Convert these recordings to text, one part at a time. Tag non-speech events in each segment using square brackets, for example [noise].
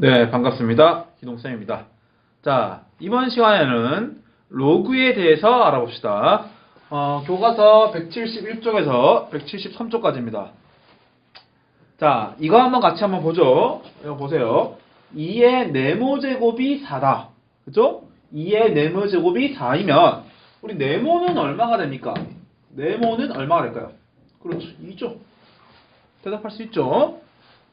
네, 반갑습니다. 기동쌤입니다. 자, 이번 시간에는 로그에 대해서 알아봅시다. 어, 교과서 171쪽에서 173쪽까지입니다. 자, 이거 한번 같이 한번 보죠. 이거 보세요. 2의 네모 제곱이 4다. 그죠? 2의 네모 제곱이 4이면 우리 네모는 얼마가 됩니까? 네모는 얼마가 될까요? 그렇죠. 2죠. 대답할 수 있죠.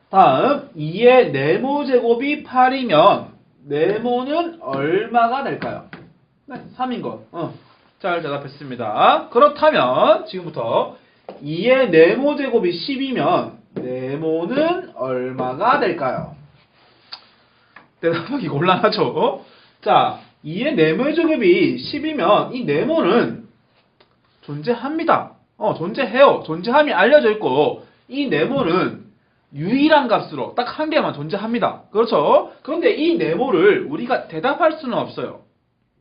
다음 2의 네모 제곱이 8이면 네모는 얼마가 될까요? 네, 3인 것. 어, 잘 대답했습니다. 그렇다면 지금부터 2의 네모 제곱이 10이면 네모는 얼마가 될까요? 대답하기 곤란하죠? 자, 2의 네모 제곱이 10이면 이 네모는 존재합니다. 어, 존재해요. 존재함이 알려져 있고 이 네모는 유일한 값으로 딱 한 개만 존재합니다. 그렇죠? 그런데 이 네모를 우리가 대답할 수는 없어요.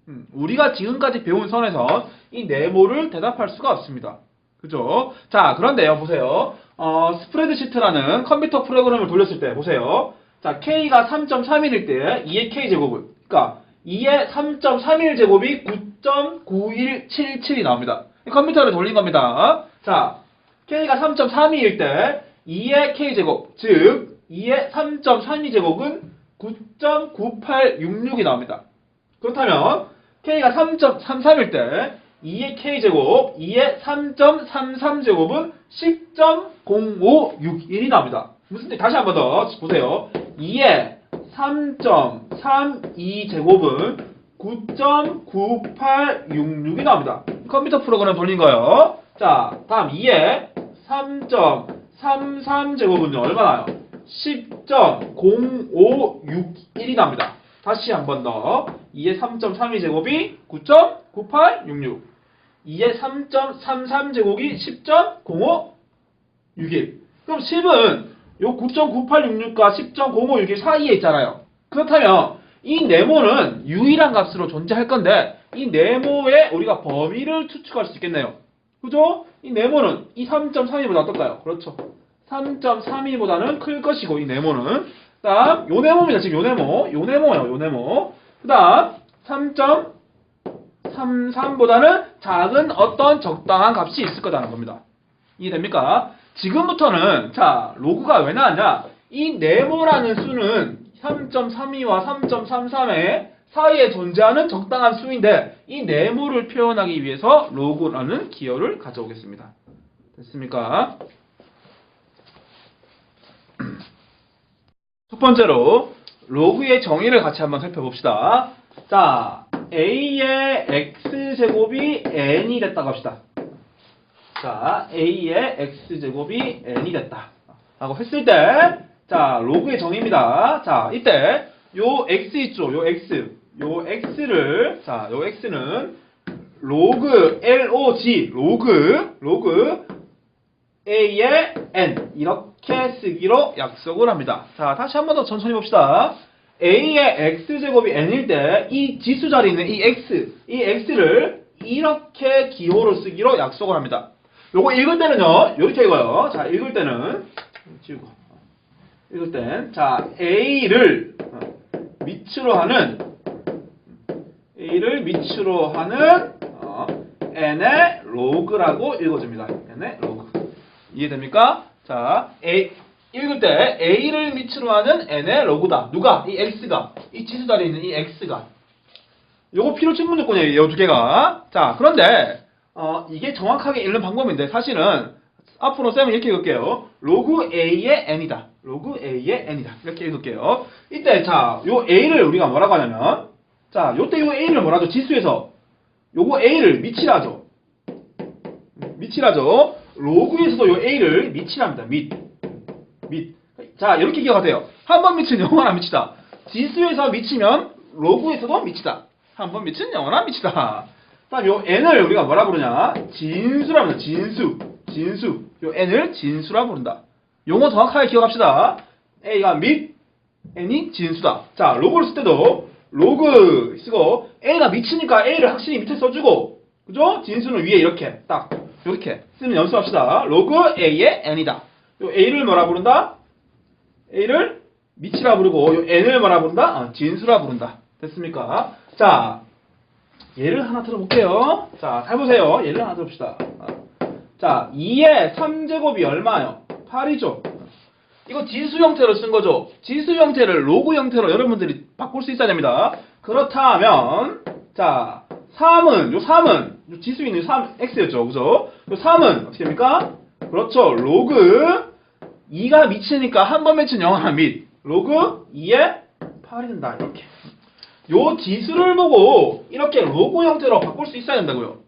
음, 우리가 지금까지 배운 선에서 이 네모를 대답할 수가 없습니다. 그죠? 자, 그런데요, 보세요. 어, 스프레드시트라는 컴퓨터 프로그램을 돌렸을 때, 보세요. 자, K가 3.31일 때, 2의 K제곱은, 그러니까 2의 3.31 제곱이 9.9177이 나옵니다. 컴퓨터를 돌린 겁니다. 자, K가 3.32일 때 2의 K제곱, 즉 2의 3.32제곱은 9.9866이 나옵니다. 그렇다면 K가 3.33일 때 2의 K제곱, 2의 3.33제곱은 10.0561이 나옵니다. 무슨 뜻? 다시 한 번 더 보세요. 2의 3.32제곱은 9.9866이 나옵니다. 컴퓨터 프로그램 돌린 거예요. 자, 다음 2의 3.33제곱은요, 얼마나요? 10.0561이 납니다. 다시 한 번 더. 2의 3.32제곱이 9.9866. 2의 3.33제곱이 10.0561. 그럼 10은 요 9.9866과 10.0561 사이에 있잖아요. 그렇다면 이 네모는 유일한 값으로 존재할 건데 이 네모의 우리가 범위를 추측할 수 있겠네요. 그죠? 이 네모는 이 3.32보다 어떨까요? 그렇죠. 3.32보다는 클 것이고 이 네모는 그 다음 요 네모입니다. 지금 요 네모 요 네모예요. 요 네모 그 다음 3.33보다는 작은 어떤 적당한 값이 있을 거다는 겁니다. 이해됩니까? 지금부터는 자 로그가 왜 나왔냐? 이 네모라는 수는 3.32와 3.33의 사이에 존재하는 적당한 수인데 이 네모를 표현하기 위해서 로그라는 기호를 가져오겠습니다. 됐습니까? [clears throat] 첫 번째로 로그의 정의를 같이 한번 살펴봅시다. 자, a의 x제곱이 n이 됐다고 합시다. 자, a의 x제곱이 n이 됐다. 라고 했을 때, 자, 로그의 정의입니다. 자, 이때, 요 x 있죠? 요 x. 요 x를, 자, 요 x는 로그, log, 로그, 로그, a의 n. 이렇게 쓰기로 약속을 합니다. 자, 다시 한 번 더 천천히 봅시다. a의 x제곱이 n일 때, 이 지수 자리에 있는 이 x, 이 x를 이렇게 기호로 쓰기로 약속을 합니다. 요거 읽을 때는요, 이렇게 읽어요. 자, 읽을 때는, 지우고. 읽을 땐, 자, A를 어, 밑으로 하는, A를 밑으로 하는, 어, N의 로그라고 읽어줍니다. N의 로그. 이해됩니까? 자, A, 읽을 때 A를 밑으로 하는 N의 로그다. 누가? 이 X가. 이 지수 자리에 있는 이 X가. 요거 필요 충분 조건이에요. 요 두 개가. 자, 그런데 어, 이게 정확하게 읽는 방법인데 사실은 앞으로 쌤은 이렇게 읽을게요. 로그 A의 N이다. 로그 A의 N이다. 이렇게 읽을게요. 이때 자, 요 A를 우리가 뭐라고 하냐면 자, 요때 요 A를 뭐라죠? 지수에서 요거 A를 밑이라죠. 밑이라죠. 로그에서도 요 A를 밑이랍니다. 밑. 밑. 자, 이렇게 기억하세요. 한 번 밑은 영원한 밑이다. 지수에서 밑이면 로그에서도 밑이다. 한 번 밑은 영원한 밑이다. 다음 요 n을 우리가 뭐라 부르냐? 진수라 부른다. 진수. 진수. 요 n을 진수라 부른다. 용어 정확하게 기억합시다. a가 밑, n이 진수다. 자, 로그를 쓸 때도 로그 쓰고 a가 밑이니까 a를 확실히 밑에 써주고 그죠? 진수는 위에 이렇게 딱 이렇게 쓰면 연습합시다. 로그 a의 n이다. 요 a를 뭐라 부른다? a를 미치라 부르고 요 n을 뭐라 부른다? 어, 진수라 부른다. 됐습니까? 자, 예를 하나 들어볼게요. 자, 잘 보세요. 예를 하나 들어봅시다. 어. 자, 2의 3제곱이 얼마요? 8이죠. 이거 지수 형태로 쓴 거죠. 지수 형태를 로그 형태로 여러분들이 바꿀 수 있어야 됩니다. 그렇다면, 자, 3은, 요 3은, 요 지수 있는 3, x였죠. 그죠? 요 3은 어떻게 됩니까? 그렇죠. 로그 2가 미치니까 한 번 미친 영하 및 로그 2의 8이 된다. 이렇게. 요 지수를 보고 이렇게 로그 형태로 바꿀 수 있어야 된다고요.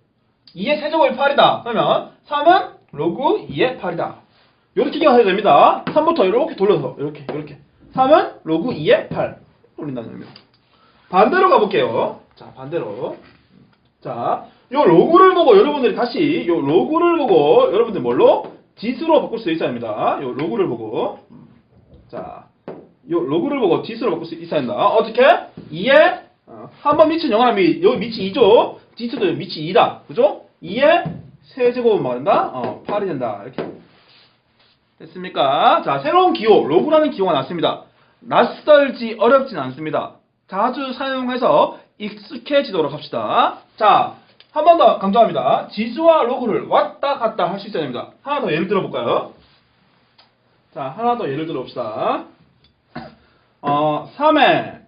2의 세제곱이 8이다. 그러면 3은 로그 2의 8이다. 이렇게 기억하셔야 됩니다. 3부터 이렇게 돌려서 이렇게 이렇게 3은 로그 2의 8 돌린다는 의미로 반대로 가볼게요. 자 반대로 자, 요 로그를 보고 여러분들이 다시 요 로그를 보고 여러분들 뭘로 지수로 바꿀 수 있어야 합니다. 요 로그를 보고 자, 요 로그를 보고 지수로 바꿀 수 있어야 한다. 어떻게? 2에 한번 미친 영하는 미 여기 미치 2죠. 지수도 미치 2다. 그죠? 2에 세제곱은 말한다. 어, 8이 된다. 이렇게 됐습니까? 자, 새로운 기호, 로그라는 기호가 났습니다. 낯설지 어렵진 않습니다. 자주 사용해서 익숙해지도록 합시다. 자, 한 번 더 강조합니다. 지수와 로그를 왔다 갔다 할 수 있어야 됩니다. 하나 더 예를 들어볼까요? 자, 하나 더 예를 들어봅시다. 어, 3에,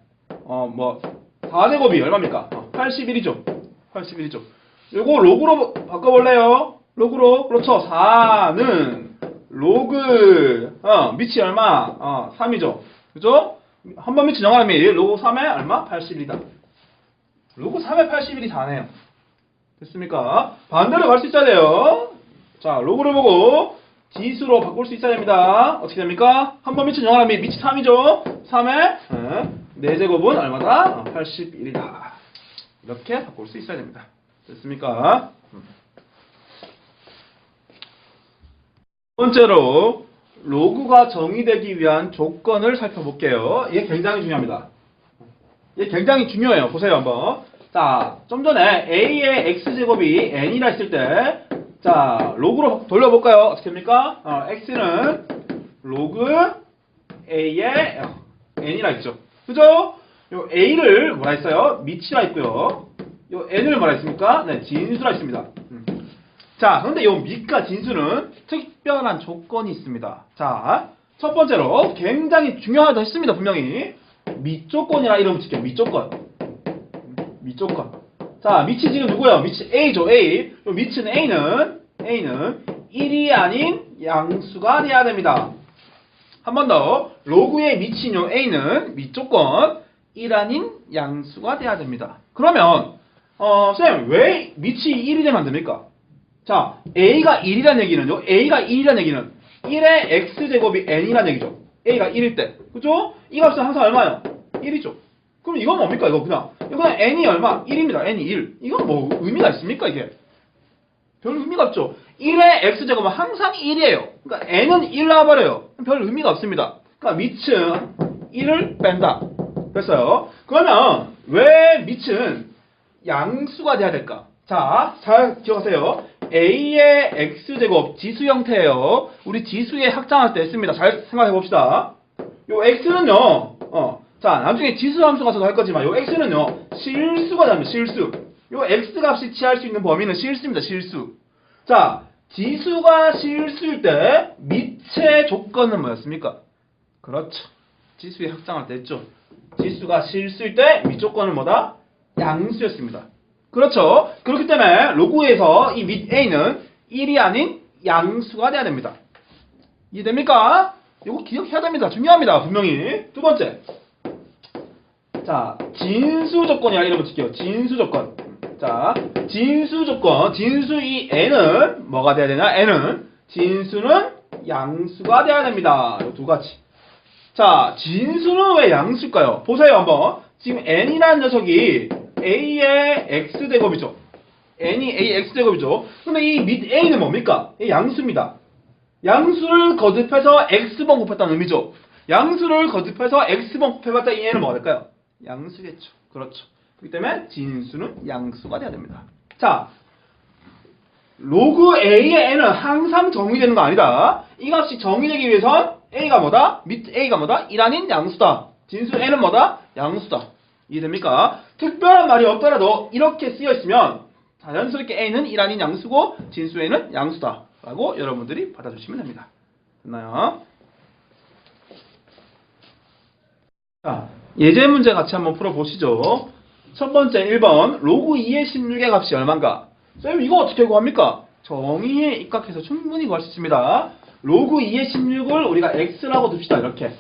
어, 뭐, 4제곱이 얼마입니까? 어, 81이죠. 81이죠. 요거 로그로 바꿔볼래요? 로그로. 그렇죠. 4는 로그, 어, 밑이 얼마? 어, 3이죠. 그죠? 한 번 밑이 정하면 로그 3에 얼마? 81이다. 로그 3에 81이 4네요. 됐습니까? 반대로 갈 수 있어야 돼요. 자, 로그를 보고 지수로 바꿀 수 있어야 됩니다. 어떻게 됩니까? 한 번 밑은 영하면 밑이 3이죠. 3에 4제곱은 얼마다? 어, 81이다. 이렇게 바꿀 수 있어야 됩니다. 됐습니까? 음. 번째로 로그가 정의되기 위한 조건을 살펴볼게요. 이게 굉장히 중요합니다. 이게 굉장히 중요해요. 보세요 한번. 자, 좀 전에 a의 x제곱이 n이라 했을 때, 자, 로그로 돌려볼까요? 어떻게 됩니까? 어, x는 로그 a의 n이라 했죠. 그죠? 요 a를 뭐라 했어요? 미치라 했고요. 요 n을 뭐라 했습니까? 네, 진수라 했습니다. 음. 자, 그런데 요 밑과 진수는 특별한 조건이 있습니다. 자, 첫 번째로 굉장히 중요하다 했습니다. 분명히. 밑조건이라 이름 붙일게요. 밑조건. 밑조건. 자, 밑이 지금 누구예요? 밑이 A죠, A. 요 밑은 A는, A는 1이 아닌 양수가 돼야 됩니다. 한 번 더. 로그의 밑인 요 A는 밑조건 1 아닌 양수가 돼야 됩니다. 그러면, 어, 쌤, 왜 밑이 1이 되면 안 됩니까? 자, A가 1이란 얘기는요, A가 1이란 얘기는 1의 X제곱이 N이란 얘기죠. A가 1일 때. 그죠? 이 값은 항상 얼마예요? 1이죠. 그럼 이건 뭡니까? 이거 그냥. 이거 그냥 N이 얼마? 1입니다. N이 1. 이건 뭐 의미가 있습니까? 이게? 별 의미가 없죠. 1의 X제곱은 항상 1이에요. 그러니까 N은 1 나와버려요. 별 의미가 없습니다. 그러니까 밑은 1을 뺀다. 됐어요. 그러면 왜 밑은 양수가 돼야 될까? 자, 잘 기억하세요. A의 X제곱 지수 형태예요. 우리 지수의 확장할 때 했습니다. 잘 생각해 봅시다. 요 X는요, 어, 자, 나중에 지수 함수 가서도 할 거지만, 요 X는요, 실수가 됩니다, 실수. 요 X 값이 취할 수 있는 범위는 실수입니다, 실수. 자, 지수가 실수일 때, 밑의 조건은 뭐였습니까? 그렇죠. 지수의 확장할 때 했죠. 지수가 실수일 때, 밑조건은 뭐다? 양수였습니다. 그렇죠. 그렇기 때문에 로그에서 이 밑 A는 1이 아닌 양수가 돼야 됩니다. 이해됩니까? 이거 기억해야 됩니다. 중요합니다. 분명히. 두 번째. 자, 진수 조건이라 이름을 칠게요. 진수 조건. 자, 진수 조건. 진수 이 n은 뭐가 돼야 되냐? n은 진수는 양수가 돼야 됩니다. 이 두 가지. 자, 진수는 왜 양수일까요? 보세요, 한번. 지금 n이라는 녀석이 a의 x제곱이죠. n이 a x제곱이죠. 근데 이 밑 a는 뭡니까? 이 양수입니다. 양수를 거듭해서 x번 곱했다는 의미죠. 양수를 거듭해서 x번 곱해봤자 이 애는 뭐가 될까요? 양수겠죠. 그렇죠. 그렇기 때문에 진수는 양수가 돼야 됩니다. 자, 로그 a의 n은 항상 정의되는 거 아니다. 이 값이 정의되기 위해선 A가 뭐다? 밑 A가 뭐다? 1 아닌 양수다. 진수 N은 뭐다? 양수다. 이해됩니까? 특별한 말이 없더라도 이렇게 쓰여 있으면 자연스럽게 A는 1 아닌 양수고 진수 N은 양수다. 라고 여러분들이 받아주시면 됩니다. 됐나요? 자, 예제 문제 같이 한번 풀어보시죠. 첫 번째 1번 로그 2의 16의 값이 얼마인가? 쌤 이거 어떻게 구합니까? 정의에 입각해서 충분히 구할 수 있습니다. 로그 2의 16을 우리가 x라고 둡시다. 이렇게.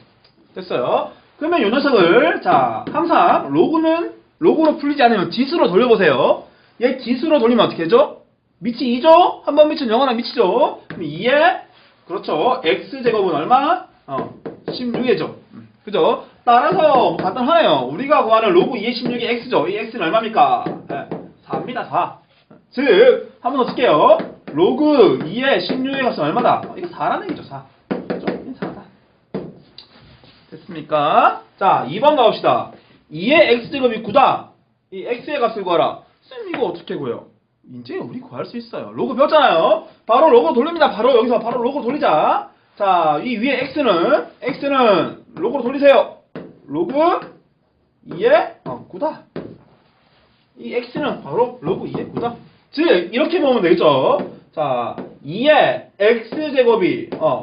됐어요. 그러면 이 녀석을 자 항상 로그는 로그로 풀리지 않으면 지수로 돌려보세요. 얘 지수로 돌리면 어떻게 되죠? 밑이 2죠? 한번 밑은 영원한 밑이죠? 그럼 2에 그렇죠. x제곱은 얼마? 어, 16이죠. 그죠? 따라서 간단하네요. 우리가 구하는 로그 2의 16이 x죠. 이 x는 얼마입니까? 네, 4입니다. 4. 즉, 한 번 더 쓸게요. 로그 2의 16의 값은 얼마다? 어, 이거 4라는 얘기죠. 4. 그죠? 이거 4다. 됐습니까? 자, 2번 가봅시다. 2의 x제곱이 9다. 이 x의 값을 구하라. 쌤, 이거 어떻게 구해요? 이제 우리 구할 수 있어요. 로그 배웠잖아요. 바로 로그 돌립니다. 바로 여기서 바로 로그 돌리자. 자, 이 위에 x는 x는 로그로 돌리세요. 로그 2의 어, 9다. 이 x는 바로 로그 2의 9다. 즉 이렇게 보면 되겠죠. 자, 2의 x 제곱이 어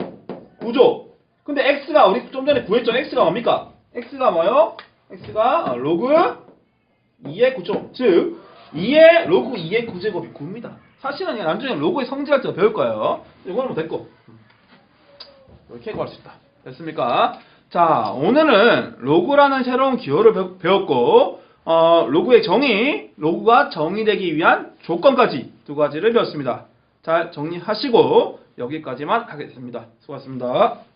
9죠. 근데 x가 우리 좀 전에 구했죠. x가 뭡니까? x가 뭐요? x가 어, 로그 2의 9죠. 즉 2의 로그 2의 9제곱이 9입니다. 사실은 나중에 로그의 성질할 때 배울 거예요. 이거는 뭐 됐고 이렇게 구할 수 있다. 됐습니까? 자, 오늘은 로그라는 새로운 기호를 배- 배웠고 어, 로그의 정의, 로그가 정의되기 위한 조건까지 두 가지를 배웠습니다. 잘 정리하시고 여기까지만 하겠습니다. 수고하셨습니다.